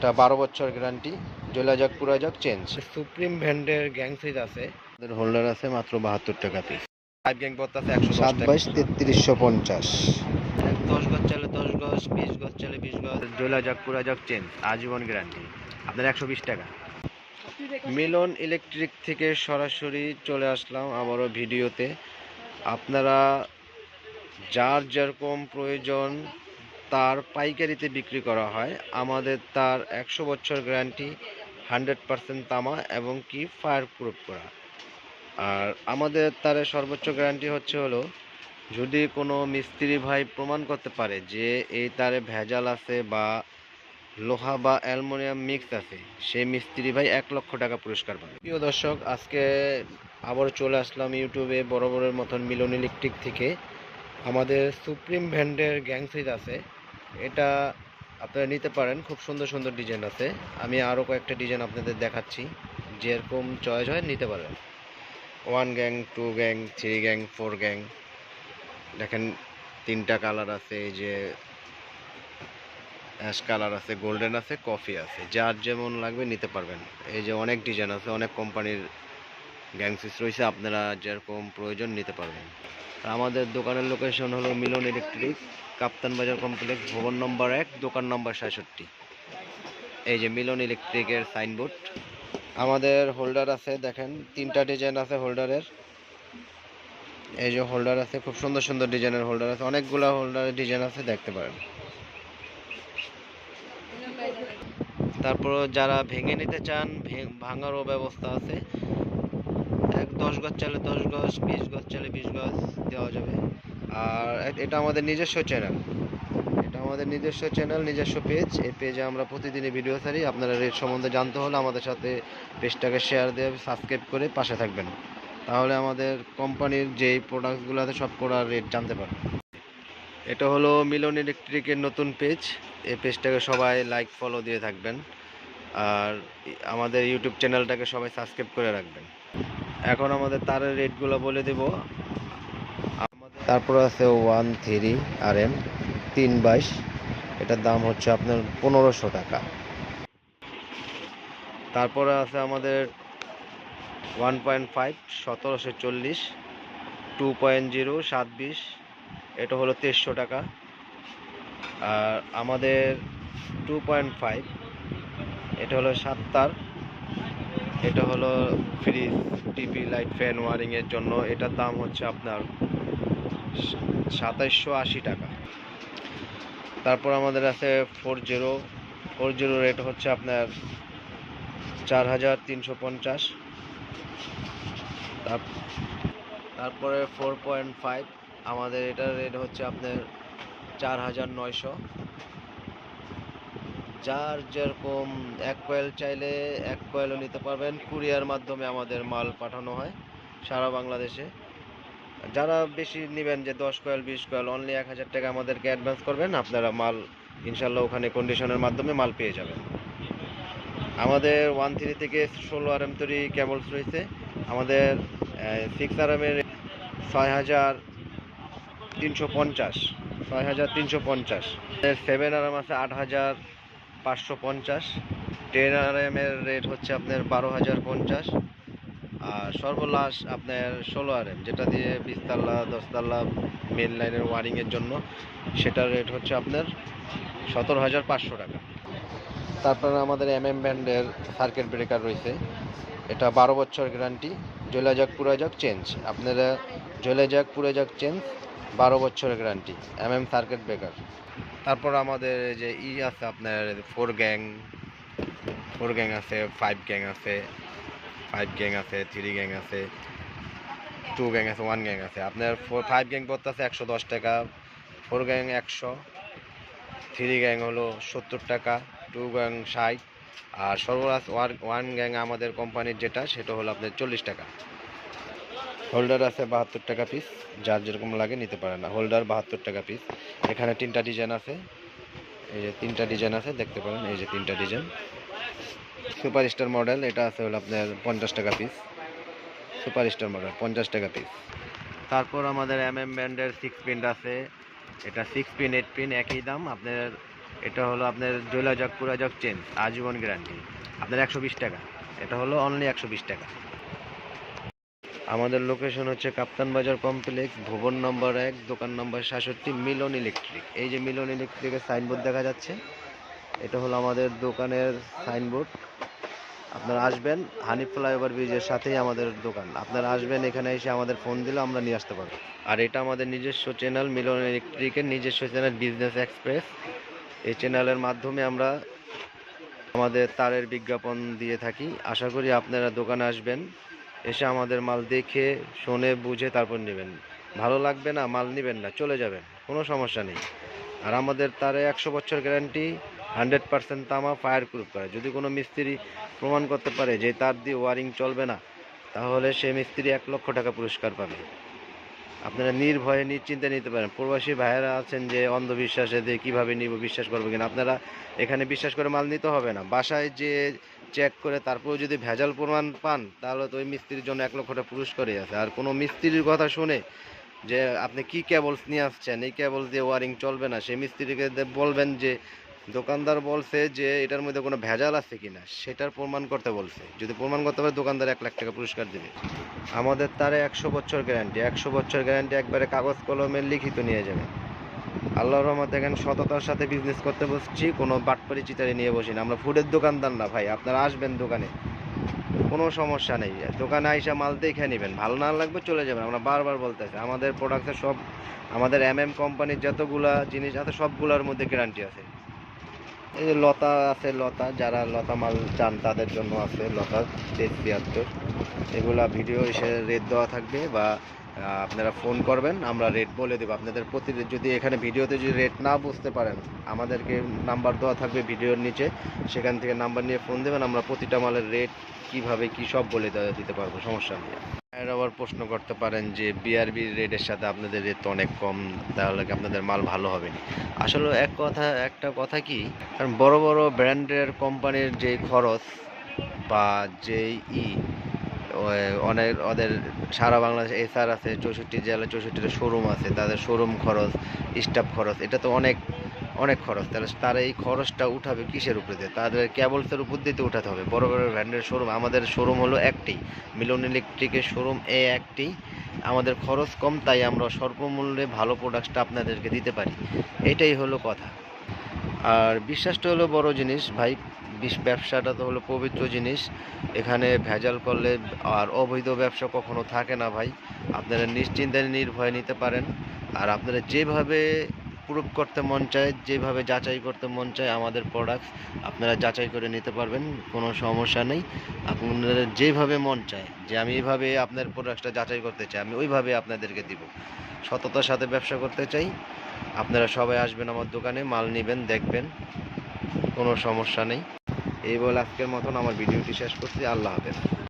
এটা বারো বছর গ্যারান্টি জোলা যাক পুরা যাক চেঞ্জ সুপ্রিম ব্র্যান্ডের গ্যাং সাইজ আছে। আমাদের হোল্ডার আছে মাত্র বাহাত্তর টাকা পিস ফাইভ গ্যাং পড়তে আছে একশো সাত বাইশ তেত্রিশশো পঞ্চাশ। দশ গজ চলে দশ গজ বিশ গজ চলে বিশ গজ। জোলা যাক পুরা যাক চেঞ্জ আজীবন গ্যারান্টি আপনার একশো বিশ টাকা। মিলন ইলেকট্রিক থেকে সরাসরি চলে আসলাম আবারও ভিডিওতে। আপনারা যার যেরকম প্রয়োজন তার পাইকারিতে বিক্রি করা হয়। আমাদের তার একশো বছর গ্যারান্টি, হান্ড্রেড পার্সেন্ট তামা এবং কি ফায়ার প্রুফ করা। আর আমাদের তারের সর্বোচ্চ গ্যারান্টি হচ্ছে হলো, যদি কোনো মিস্ত্রি ভাই প্রমাণ করতে পারে যে এই তারে ভেজাল আছে বা লোহা বা অ্যালুমিনিয়াম মিক্স আছে, সেই মিস্ত্রি ভাই এক লক্ষ টাকা পুরস্কার পাবে। প্রিয় দর্শক, আজকে আবার চলে আসলাম ইউটিউবে বড় বড়ের মতন মিলন ইলেকট্রিক থেকে। আমাদের সুপ্রিম ব্র্যান্ডের গ্যাং আছে। এটা আপনারা নিতে পারেন। খুব সুন্দর সুন্দর ডিজাইন আছে। আমি আরও কয়েকটা ডিজাইন আপনাদের দেখাচ্ছি। যেরকম চয়েস হয়, নিতে পারেন one gang two gang three gang four gang দেখেন, তিনটা কালার আছে, এই যে অ্যাশ কালার আছে গোল্ডেন আছে কফি আছে। যার যেমন লাগবে, নিতে পারবেন। এই যে অনেক ডিজাইন আছে, অনেক কোম্পানির গ্যাংসিস রয়েছে, আপনারা যেরকম প্রয়োজন, নিতে পারবেন। আমাদের দোকানের লোকেশন হলো মিলন ইলেকট্রিক কাপ্তান বাজার কমপ্লেক্স ভবন নম্বর এক, দোকান নম্বর সাতষট্টি। এই যে মিলন ইলেকট্রিকের সাইনবোর্ড আমাদের হোল্ডার আছে, দেখেন, তিনটা ডিজাইন আছে হোল্ডারের এই যে হোল্ডার আছে, খুব সুন্দর সুন্দর ডিজাইনের হোল্ডার আছে। অনেকগুলো হোল্ডারের ডিজাইন আছে, দেখতে পারেন। তারপর যারা ভেঙে নিতে চান ভাঙারও ব্যবস্থা আছে। এক দশ গজ চালে দশ গজ, বিশ গজ চালে বিশ গজ দেওয়া যাবে। আর এটা আমাদের নিজস্ব চ্যানেল এটা আমাদের নিজস্ব চ্যানেল নিজস্ব পেজ এই পেজে আমরা প্রতিদিনই ভিডিও ছাড়ি। আপনারা রেট সম্বন্ধে জানতে হলে আমাদের সাথে পেজটাকে শেয়ার দিয়ে সাবস্ক্রাইব করে পাশে থাকবেন। তাহলে আমাদের কোম্পানির যেই প্রোডাক্টসগুলো আছে, সব করার রেট জানতে পারবেন। এটা হলো মিলন ইলেকট্রিকের নতুন পেজ এই পেজটাকে সবাই লাইক ফলো দিয়ে থাকবেন। আর আমাদের ইউটিউব চ্যানেলটাকে সবাই সাবস্ক্রাইব করে রাখবেন। এখন আমাদের তারের রেটগুলো বলে দেব। তারপর আছে ওয়ান থ্রি আর এম তিন বাইশ। এটার দাম হচ্ছে আপনার পনেরোশো টাকা। তারপরে আছে আমাদের ওয়ান পয়েন্ট ফাইভ, সতেরোশো চল্লিশ, টু পয়েন্ট জিরো, সাত বিশ, এটা হলো তেইশশো টাকা। আর আমাদের টু পয়েন্ট ফাইভ, এটা হলো সাত তার এটা হলো ফ্রিজ, টিভি, লাইট, ফ্যান, ওয়ারিংয়ের জন্য। এটার দাম হচ্ছে আপনার সাতাইশশো আশি টাকা। তারপর আমাদের আছে four zero. Four zero rate হচ্ছে আপনার চার হাজার তিনশো পঞ্চাশ। তারপরে ফোর পয়েন্ট ফাইভ। আমাদের এটার রেট হচ্ছে আপনার চার হাজার নয়শো। যার যেরকম এক কয়েল চাইলে এক কয়েলও নিতে পারবেন। কুরিয়ার মাধ্যমে আমাদের মাল পাঠানো হয় সারা বাংলাদেশে। যারা বেশি নেবেন যে দশ কয়েল, বিশ কয়েল অনলি এক হাজার টাকা আমাদেরকে অ্যাডভান্স করবেন, আপনারা মাল ইনশাল্লাহ ওখানে কন্ডিশনের মাধ্যমে মাল পেয়ে যাবেন। আমাদের ওয়ান থ্রি থেকে ষোলো আর এম তৈরি কেবলস রয়েছে। আমাদের সিক্স আর এমের ছয় হাজার তিনশো পঞ্চাশ, ছয় হাজার তিনশো পঞ্চাশ। সেভেন আর এম আছে আট হাজার পাঁচশো পঞ্চাশ। টেন আর এম এর রেট হচ্ছে আপনার বারো হাজার পঞ্চাশ। আর সর্বলাস আপনার ষোলো আর যেটা দিয়ে বিশতাল্লা দশতাল্লা মেন লাইনের ওয়ারিংয়ের জন্য, সেটার রেট হচ্ছে আপনার সতেরো হাজার পাঁচশো টাকা। তারপরে আমাদের এম এম ব্যান্ডের সার্কিট ব্রেকার রয়েছে। এটা বারো বছর গ্যারান্টি জ্বলে যাক পুরো যাক চেঞ্জ আপনারা জ্বলে যাক পুরো যাক চেঞ্জ বারো বছরের guarantee M M circuit breaker তারপর আমাদের যে ই আছে আপনার ফোর গ্যাং ফোর গ্যাং আছে ফাইভ গ্যাং আছে। ফাইভ গ্যাং আছে থ্রি গ্যাং আছে টু গ্যাং আছে ওয়ান গ্যাং আছে। আপনার ফোর ফাইভ গ্যাং পড়তে আছে একশো দশ টাকা ফোর গ্যাং একশো থ্রি গ্যাং হলো সত্তর টাকা টু গ্যাং ষাট, আর সর্বরাস ওয়ান ওয়ান গ্যাং আমাদের কোম্পানির যেটা, সেটা হলো আপনার চল্লিশ টাকা। হোল্ডার আছে বাহাত্তর টাকা পিস যার যেরকম লাগে নিতে পারে না হোল্ডার বাহাত্তর টাকা পিস এখানে তিনটা ডিজাইন আছে, এই যে তিনটা ডিজাইন আছে, দেখতে পারেন, এই যে তিনটা ডিজাইন সুপার স্টার মডেল, এটা আছে হলো আপনার পঞ্চাশ টাকা পিস সুপার স্টার মডেল, পঞ্চাশ টাকা পিস তারপর আমাদের এম এম ব্র্যান্ডের সিক্স পিন আছে। এটা সিক্স পিন এইট পিন একই দাম। আপনার, এটা হলো আপনার জৈলা জগ পুরা জগ চেঞ্জ আজীবন গ্যারান্টি আপনার একশো বিশ টাকা। এটা হলো অনলি একশো বিশ টাকা। আমাদের লোকেশন হচ্ছে কাপ্তান বাজার কমপ্লেক্স ভুবন নম্বর এক, দোকান নম্বর সাতষট্টি, মিলন ইলেকট্রিক এই যে মিলন ইলেকট্রিকের সাইনবোর্ড দেখা যাচ্ছে, এটা হলো আমাদের দোকানের সাইনবোর্ড আপনারা আসবেন হানি ফ্লাইওভার ব্রিজের সাথেই আমাদের দোকান। আপনারা আসবেন, এখানে এসে আমাদের ফোন দিলে আমরা নিয়ে আসতে পারব। আর এটা আমাদের নিজস্ব চ্যানেল, মিলন ইলেকট্রিকের নিজস্ব চ্যানেল, বিজনেস এক্সপ্রেস। এই চ্যানেলের মাধ্যমে আমরা আমাদের তারের বিজ্ঞাপন দিয়ে থাকি। আশা করি আপনারা দোকানে আসবেন, এসে আমাদের মাল দেখে, শুনে, বুঝে তারপর নেবেন। ভালো লাগবে না, মাল নেবেন না, চলে যাবেন, কোনো সমস্যা নেই। আর আমাদের তারে একশো বছর গ্যারান্টি, হান্ড্রেড পার্সেন্ট তামা ফায়ার প্রুফ করে। যদি কোনো মিস্ত্রি প্রমাণ করতে পারে যে তার দিয়ে ওয়ারিং চলবে না, তাহলে সে মিস্ত্রি এক লক্ষ টাকা পুরস্কার পাবে। আপনারা নির্ভয়ে, নিশ্চিন্তে নিতে পারেন। প্রবাসী ভাইয়েরা আছেন যে অন্ধবিশ্বাসে দিয়ে কীভাবে নিব, বিশ্বাস করব কিনা। আপনারা এখানে বিশ্বাস করে মাল নিতে হবে না। বাসায় যে চেক করে তারপরে যদি ভেজাল প্রমাণ পান, তাহলে তো ওই মিস্ত্রির জন্য এক লক্ষ টাকা পুরস্কারই আছে। আর কোনো মিস্ত্রির কথা শুনে যে আপনি কি কেবলস নিয়ে আসছেন? এই কেবলস দিয়ে ওয়ারিং চলবে না। সেই মিস্ত্রিকে বলবেন যে, দোকানদার বলছে যে, এটার মধ্যে কোনো ভেজাল আছে কিনা? সেটার প্রমাণ করতে বলছে। যদি প্রমাণ করতে পারে, দোকানদার এক লাখ টাকা পুরস্কার দেবে। আমাদের তারে একশো বছর গ্যারান্টি একশো বছর গ্যারান্টি একবারে কাগজ কলমে লিখিত নিয়ে যাবে। আল্লাহর রহমত দেখেন সততার সাথে বিজনেস করতে বসছি, কোনো বাটপারি চিতারি নিয়ে বসি না। আমরা ফুডের দোকানদার না ভাই। আপনারা আসবেন দোকানে। কোনো সমস্যা নেই। দোকানে আইসা মাল দেখে নেবেন। ভালো না লাগবে চলে যাবেন। আমরা বারবার বলতেছি, আমাদের প্রোডাক্টের সব, আমাদের এম এম কোম্পানির যতগুলা জিনিস আছে, সবগুলোর মধ্যে গ্যারান্টি আছে। এই যে লতা আছে, লতা, যারা লতা মাল চান, তাদের জন্য আছে লতা তেজ তিয়াত্তর এগুলা ভিডিও এসে রেট দেওয়া থাকবে বা আপনারা ফোন করবেন, আমরা রেট বলে দেবো। আপনাদের প্রতি যদি এখানে ভিডিওতে যদি রেট না বুঝতে পারেন, আমাদেরকে নাম্বার দেওয়া থাকবে ভিডিওর নিচে। সেখান থেকে নাম্বার নিয়ে ফোন দেবেন, আমরা প্রতিটা মালের রেট কীভাবে কি সব বলে দিতে পারব, সমস্যা নেই। আর আবার প্রশ্ন করতে পারেন যে বিআরবি রেটের সাথে আপনাদের রেট অনেক কম, তাহলে কি আপনাদের মাল ভালো হবে না? আসলে এক কথা, একটা কথা কি, কারণ বড় বড় ব্র্যান্ডের কোম্পানির যে খরচ বা যেই ই অনেক ওদের সারা বাংলাদেশে এসআর আছে, চৌষট্টি জেলায় চৌষট্টিটা শোরুম আছে, তাদের শোরুম খরচ স্টাফ খরচ, এটা তো অনেক অনেক খরচ। তাহলে তারা এই খরচটা উঠাবে কিসের উপরে দিয়ে? তাদের ক্যাবলসের উপর দিয়ে উঠাতে হবে। বড় বড় ব্র্যান্ডের শোরুম আমাদের শোরুম হলো একটি। মিলন ইলেকট্রিকের শোরুম এ একটি। আমাদের খরচ কম, তাই আমরা স্বল্প মূল্যে ভালো প্রোডাক্টটা আপনাদেরকে দিতে পারি। এটাই হলো কথা। আর বিশ্বাসটা হলো বড় জিনিস, ভাই ব্যবসাটা তো হলো পবিত্র জিনিস। এখানে ভেজাল করলে আর অবৈধ ব্যবসা কখনো থাকে না ভাই। আপনারা নিশ্চিন্তে নির্ভয়ে নিতে পারেন। আর আপনারা যেভাবে প্রুভ করতে মন চায়, যেভাবে যাচাই করতে মন চায় আমাদের প্রোডাক্ট আপনারা যাচাই করে নিতে পারবেন, কোনো সমস্যা নেই। আপনাদের যেভাবে মন চায় যে আমি এইভাবে আপনার প্রোডাক্টটা যাচাই করতে চাই, আমি ওইভাবে আপনাদেরকে দিব। সততার সাথে ব্যবসা করতে চাই। আপনারা সবাই আসবেন আমার দোকানে, মাল নেবেন, দেখবেন, কোনো সমস্যা নেই। এই বলে আজকের মতন আমার ভিডিওটি শেষ করছি। আল্লাহ হাফেজ।